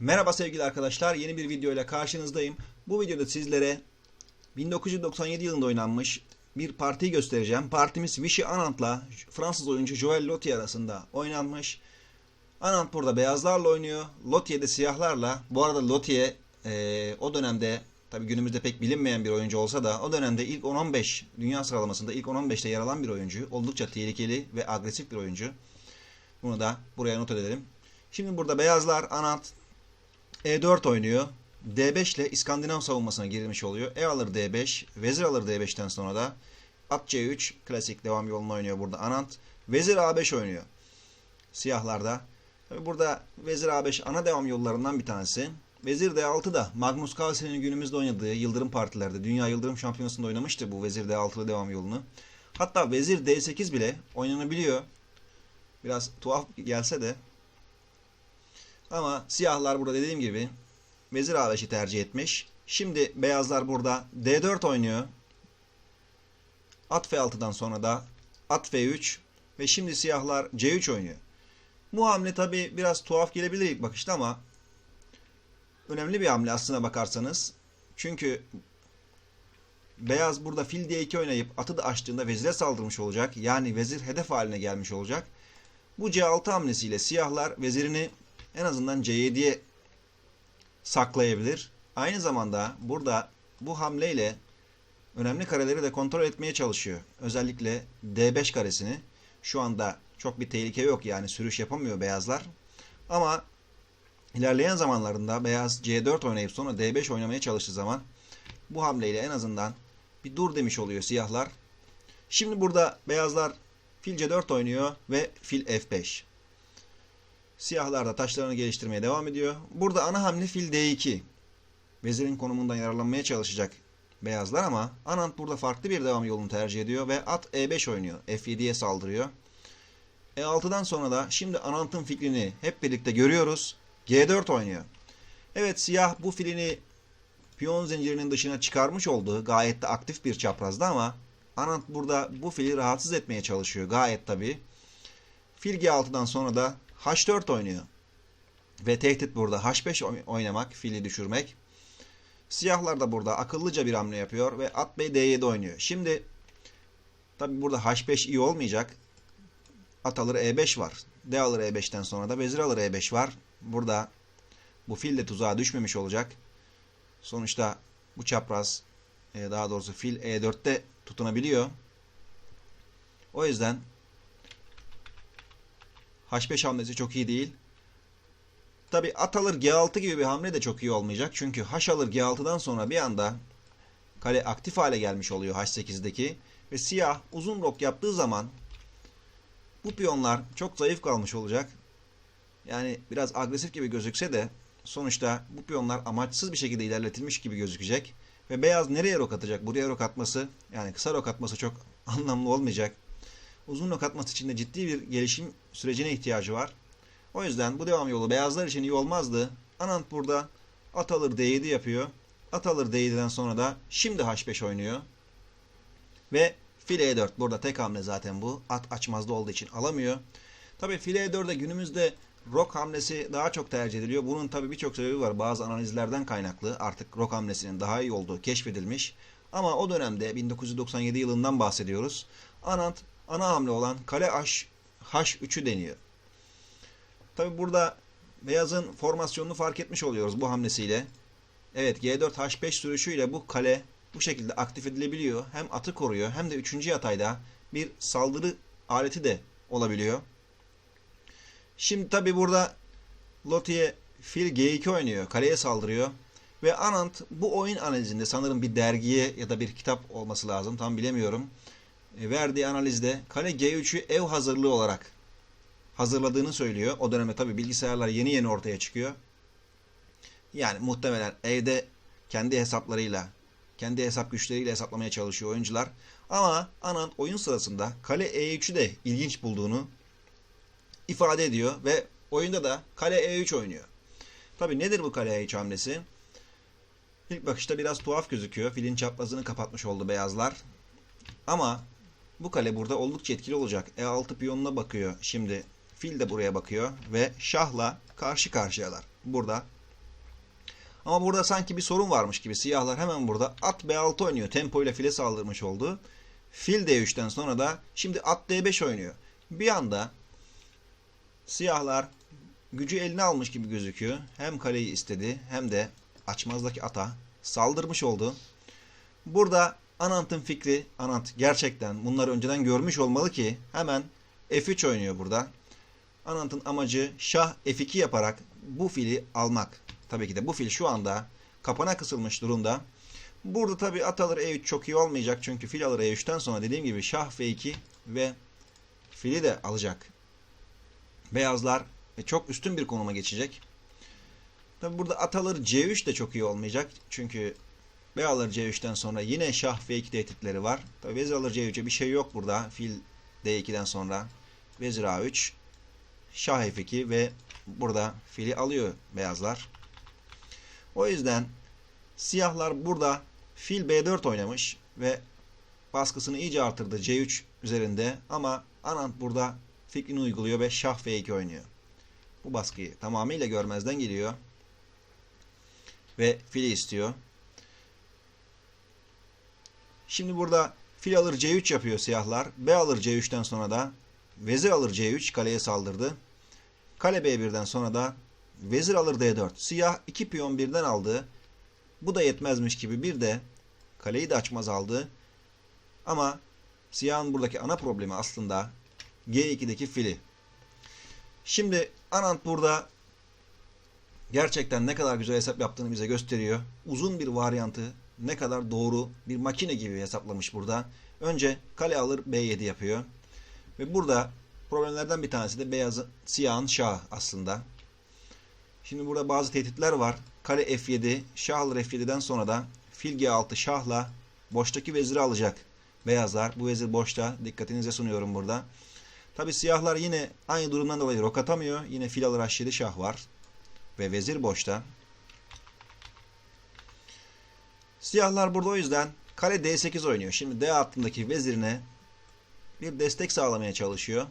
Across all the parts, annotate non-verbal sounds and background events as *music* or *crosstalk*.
Merhaba sevgili arkadaşlar. Yeni bir video ile karşınızdayım. Bu videoda sizlere 1997 yılında oynanmış bir partiyi göstereceğim. Partimiz Vichy Anant'la Fransız oyuncu Joël Lotti arasında oynanmış. Anant burada beyazlarla oynuyor. Lotti'ye de siyahlarla. Bu arada Lotti'ye eee, o dönemde tabi günümüzde pek bilinmeyen bir oyuncu olsa da o dönemde ilk 10-15 dünya sıralamasında ilk 10-15'te yer alan bir oyuncu. Oldukça tehlikeli ve agresif bir oyuncu. Bunu da buraya not edelim. Şimdi burada beyazlar Anant e4 oynuyor. D5 ile İskandinav savunmasına girilmiş oluyor. E alır D5, vezir alır D5'ten sonra da at C3 klasik devam yolunu oynuyor burada Anant. Vezir A5 oynuyor. Siyahlarda. Tabi burada vezir A5 ana devam yollarından bir tanesi. Vezir D6 da Magnus Carlsen'in günümüzde oynadığı Yıldırım partilerde Dünya Yıldırım Şampiyonası'nda oynamıştı bu vezir D6'lı devam yolunu. Hatta vezir D8 bile oynanabiliyor. Biraz tuhaf gelse de ama siyahlar burada dediğim gibi vezir A5'i tercih etmiş. Şimdi beyazlar burada D4 oynuyor. At F6'dan sonra da at F3 ve şimdi siyahlar C3 oynuyor. Bu hamle tabi biraz tuhaf gelebilir ilk bakışta ama önemli bir hamle aslına bakarsanız. Çünkü beyaz burada fil D2 oynayıp atı da açtığında vezire saldırmış olacak. Yani vezir hedef haline gelmiş olacak. Bu C6 hamlesiyle siyahlar vezirini en azından C7'ye saklayabilir. Aynı zamanda burada bu hamleyle önemli kareleri de kontrol etmeye çalışıyor. Özellikle D5 karesini. Şu anda çok bir tehlike yok yani sürüş yapamıyor beyazlar. Ama ilerleyen zamanlarında beyaz C4 oynayıp sonra D5 oynamaya çalıştığı zaman bu hamleyle en azından bir dur demiş oluyor siyahlar. Şimdi burada beyazlar fil C4 oynuyor ve fil F5. Siyahlar da taşlarını geliştirmeye devam ediyor. Burada ana hamle fil D2. Vezirin konumundan yararlanmaya çalışacak beyazlar ama Anant burada farklı bir devam yolunu tercih ediyor ve at E5 oynuyor. F7'ye saldırıyor. E6'dan sonra da şimdi Anant'ın fikrini hep birlikte görüyoruz. G4 oynuyor. Evet siyah bu filini piyon zincirinin dışına çıkarmış olduğu gayet de aktif bir çaprazda ama Anant burada bu fili rahatsız etmeye çalışıyor gayet tabi. Fil G6'dan sonra da H4 oynuyor. Ve tehdit burada H5 oy- oynamak, fili düşürmek. Siyahlar da burada akıllıca bir hamle yapıyor ve at bey D7 oynuyor. Şimdi tabi burada H5 iyi olmayacak. At alır E5 var. D alır E5'ten sonra da vezir alır E5 var. Burada bu fil de tuzağa düşmemiş olacak. Sonuçta bu çapraz e, daha doğrusu fil E4'te tutunabiliyor. O yüzden H5 hamlesi çok iyi değil. Tabi at alır G6 gibi bir hamle de çok iyi olmayacak. Çünkü H alır G6'dan sonra bir anda kale aktif hale gelmiş oluyor H8'deki. Ve siyah uzun rok yaptığı zaman bu piyonlar çok zayıf kalmış olacak. Yani biraz agresif gibi gözükse de sonuçta bu piyonlar amaçsız bir şekilde ilerletilmiş gibi gözükecek. Ve beyaz nereye rok atacak? Buraya rok atması yani kısa rok atması çok *laughs* anlamlı olmayacak. Uzun rok atması için de ciddi bir gelişim sürecine ihtiyacı var. O yüzden bu devam yolu beyazlar için iyi olmazdı. Anant burada at alır D7 yapıyor. At alır D7'den sonra da şimdi H5 oynuyor. Ve fil E4. Burada tek hamle zaten bu. At açmazda olduğu için alamıyor. Tabi fil E4'de günümüzde rok hamlesi daha çok tercih ediliyor. Bunun tabi birçok sebebi var. Bazı analizlerden kaynaklı artık rok hamlesinin daha iyi olduğu keşfedilmiş. Ama o dönemde 1997 yılından bahsediyoruz. Anant ana hamle olan kale H, H3'ü deniyor. Tabi burada beyazın formasyonunu fark etmiş oluyoruz bu hamlesiyle. Evet G4 H5 sürüşüyle bu kale bu şekilde aktif edilebiliyor. Hem atı koruyor hem de 3. yatayda bir saldırı aleti de olabiliyor. Şimdi tabi burada Lottie fil G2 oynuyor. Kaleye saldırıyor. Ve Anant bu oyun analizinde sanırım bir dergiye ya da bir kitap olması lazım. Tam bilemiyorum. E, verdiği analizde kale G3'ü ev hazırlığı olarak hazırladığını söylüyor. O dönemde tabi bilgisayarlar yeni yeni ortaya çıkıyor. Yani muhtemelen evde kendi hesaplarıyla, kendi hesap güçleriyle hesaplamaya çalışıyor oyuncular. Ama Anand oyun sırasında kale E3'ü de ilginç bulduğunu ifade ediyor ve oyunda da kale E3 oynuyor. Tabi nedir bu kale E3 hamlesi? İlk bakışta biraz tuhaf gözüküyor. Filin çaprazını kapatmış oldu beyazlar. Ama bu kale burada oldukça etkili olacak. E6 piyonuna bakıyor. Şimdi fil de buraya bakıyor ve şahla karşı karşıyalar. Burada Ama burada sanki bir sorun varmış gibi siyahlar hemen burada at B6 oynuyor. Tempo ile file saldırmış oldu. Fil D3'ten sonra da şimdi at D5 oynuyor. Bir anda siyahlar gücü eline almış gibi gözüküyor. Hem kaleyi istedi hem de açmazdaki ata saldırmış oldu. Burada Anant'ın fikri, Anant gerçekten bunları önceden görmüş olmalı ki hemen F3 oynuyor burada. Anant'ın amacı şah F2 yaparak bu fili almak. Tabii ki de bu fil şu anda kapana kısılmış durumda. Burada tabii at alır E3 çok iyi olmayacak. Çünkü fil alır E3'ten sonra dediğim gibi şah F2 ve fili de alacak. Beyazlar çok üstün bir konuma geçecek. Tabii burada at alır C3 de çok iyi olmayacak. Çünkü Bey alır C3'ten sonra yine şah F2 tehditleri var. Tabii vezir alır C3'e bir şey yok burada. Fil D2'den sonra vezir A3 şah F2 ve burada fili alıyor beyazlar. O yüzden siyahlar burada fil B4 oynamış ve baskısını iyice artırdı C3 üzerinde ama Anant burada fikrini uyguluyor ve şah F2 oynuyor. Bu baskıyı tamamıyla görmezden geliyor ve fili istiyor. Şimdi burada fil alır C3 yapıyor siyahlar. B alır C3'ten sonra da vezir alır C3 kaleye saldırdı. Kale B1'den sonra da vezir alır D4. Siyah 2 piyon birden aldı. Bu da yetmezmiş gibi bir de kaleyi de açmaz aldı. Ama siyahın buradaki ana problemi aslında G2'deki fili. Şimdi Anant burada gerçekten ne kadar güzel hesap yaptığını bize gösteriyor. Uzun bir varyantı ne kadar doğru bir makine gibi hesaplamış burada. Önce kale alır B7 yapıyor. Ve burada problemlerden bir tanesi de beyazın siyahın şah aslında. Şimdi burada bazı tehditler var. Kale F7, şah alır F7'den sonra da fil G6 şahla boştaki veziri alacak. Beyazlar bu vezir boşta. Dikkatinize sunuyorum burada. Tabi siyahlar yine aynı durumdan dolayı rok atamıyor. Yine fil alır H7 şah var. Ve vezir boşta. Siyahlar burada o yüzden kale D8 oynuyor. Şimdi D hattındaki vezirine bir destek sağlamaya çalışıyor.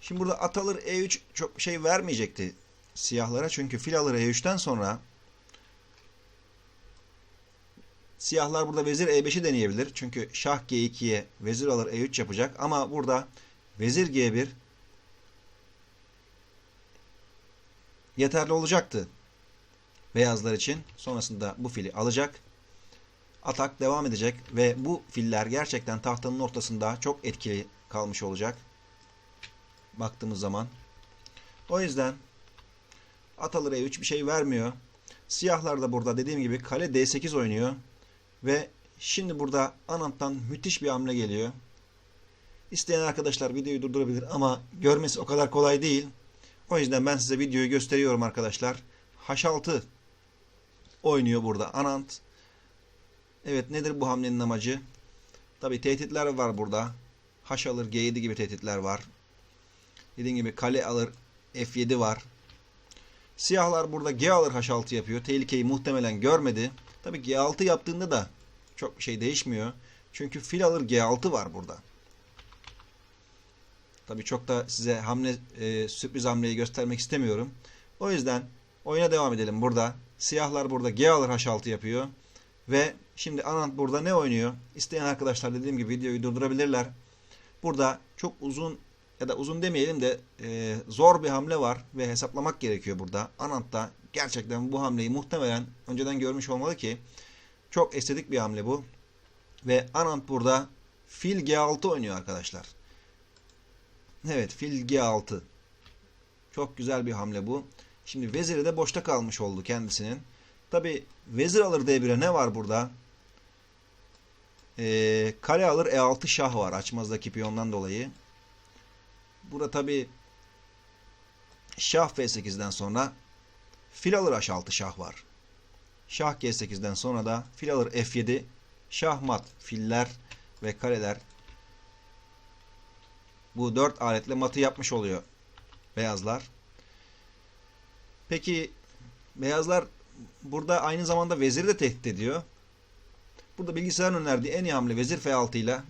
Şimdi burada at alır E3 çok şey vermeyecekti siyahlara. Çünkü fil alır E3'ten sonra siyahlar burada vezir E5'i deneyebilir. Çünkü şah G2'ye vezir alır E3 yapacak. Ama burada vezir G1 yeterli olacaktı beyazlar için. Sonrasında bu fili alacak. Atak devam edecek ve bu filler gerçekten tahtanın ortasında çok etkili kalmış olacak. Baktığımız zaman. O yüzden at alır E3 bir şey vermiyor. Siyahlar da burada dediğim gibi kale D8 oynuyor. Ve şimdi burada Anant'tan müthiş bir hamle geliyor. İsteyen arkadaşlar videoyu durdurabilir ama görmesi o kadar kolay değil. O yüzden ben size videoyu gösteriyorum arkadaşlar. H6 oynuyor burada Anant. Evet nedir bu hamlenin amacı? Tabi tehditler var burada. H alır G7 gibi tehditler var. Dediğim gibi kale alır F7 var. Siyahlar burada G alır H6 yapıyor. Tehlikeyi muhtemelen görmedi. Tabi G6 yaptığında da çok bir şey değişmiyor. Çünkü fil alır G6 var burada. Tabi çok da size hamle e, sürpriz hamleyi göstermek istemiyorum. O yüzden oyuna devam edelim burada. Siyahlar burada G alır H6 yapıyor. Ve şimdi Anant burada ne oynuyor? İsteyen arkadaşlar dediğim gibi videoyu durdurabilirler. Burada çok uzun ya da uzun demeyelim de e, zor bir hamle var ve hesaplamak gerekiyor burada. Anant da gerçekten bu hamleyi muhtemelen önceden görmüş olmalı ki çok estetik bir hamle bu. Ve Anant burada fil G6 oynuyor arkadaşlar. Evet fil G6. Çok güzel bir hamle bu. Şimdi veziri de boşta kalmış oldu kendisinin. Tabi vezir alır D1'e ne var burada? Ee, kale alır E6 şah var açmazdaki piyondan dolayı. Burada tabi şah F8'den sonra fil alır H6 şah var. Şah G8'den sonra da fil alır F7 şah mat filler ve kareler bu dört aletle matı yapmış oluyor beyazlar. Peki beyazlar burada aynı zamanda veziri de tehdit ediyor. Burada bilgisayarın önerdiği en iyi hamle vezir F6 ile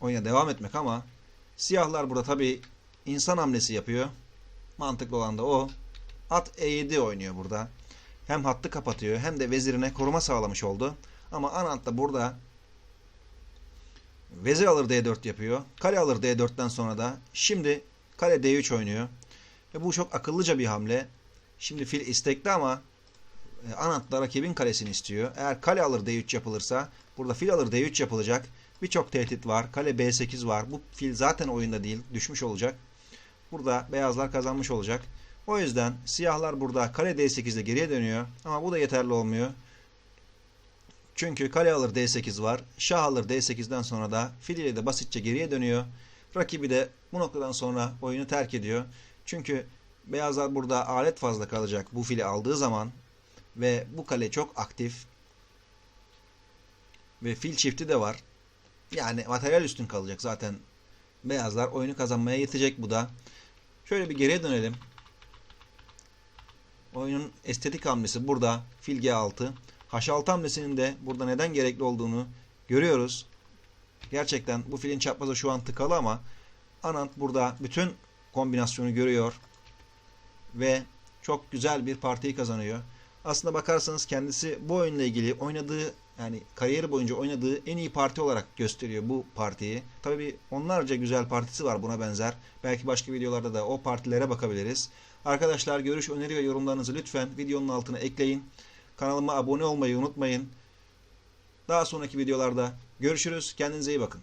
oyuna devam etmek ama siyahlar burada tabi insan hamlesi yapıyor. Mantıklı olan da o. At E7 oynuyor burada. hem hattı kapatıyor hem de vezirine koruma sağlamış oldu. Ama Anant da burada vezir alır D4 yapıyor. Kale alır D4'ten sonra da şimdi kale D3 oynuyor. Ve bu çok akıllıca bir hamle. Şimdi fil istekli ama e, Anant da rakibin kalesini istiyor. Eğer kale alır D3 yapılırsa burada fil alır D3 yapılacak. Birçok tehdit var. Kale B8 var. Bu fil zaten oyunda değil. Düşmüş olacak. Burada beyazlar kazanmış olacak. O yüzden siyahlar burada kale D8'de geriye dönüyor. Ama bu da yeterli olmuyor. Çünkü kale alır D8 var. Şah alır D8'den sonra da fil ile de basitçe geriye dönüyor. Rakibi de bu noktadan sonra oyunu terk ediyor. Çünkü beyazlar burada alet fazla kalacak bu fili aldığı zaman ve bu kale çok aktif ve fil çifti de var. Yani materyal üstün kalacak zaten. Beyazlar oyunu kazanmaya yetecek bu da. Şöyle bir geriye dönelim. Oyunun estetik hamlesi burada. Fil G6. H6 hamlesinin de burada neden gerekli olduğunu görüyoruz. Gerçekten bu filin çaprazı şu an tıkalı ama Anant burada bütün kombinasyonu görüyor ve çok güzel bir partiyi kazanıyor. Aslında bakarsanız kendisi bu oyunla ilgili oynadığı yani kariyeri boyunca oynadığı en iyi parti olarak gösteriyor bu partiyi. Tabii onlarca güzel partisi var buna benzer. Belki başka videolarda da o partilere bakabiliriz. Arkadaşlar görüş, öneri ve yorumlarınızı lütfen videonun altına ekleyin. Kanalıma abone olmayı unutmayın. Daha sonraki videolarda görüşürüz. Kendinize iyi bakın.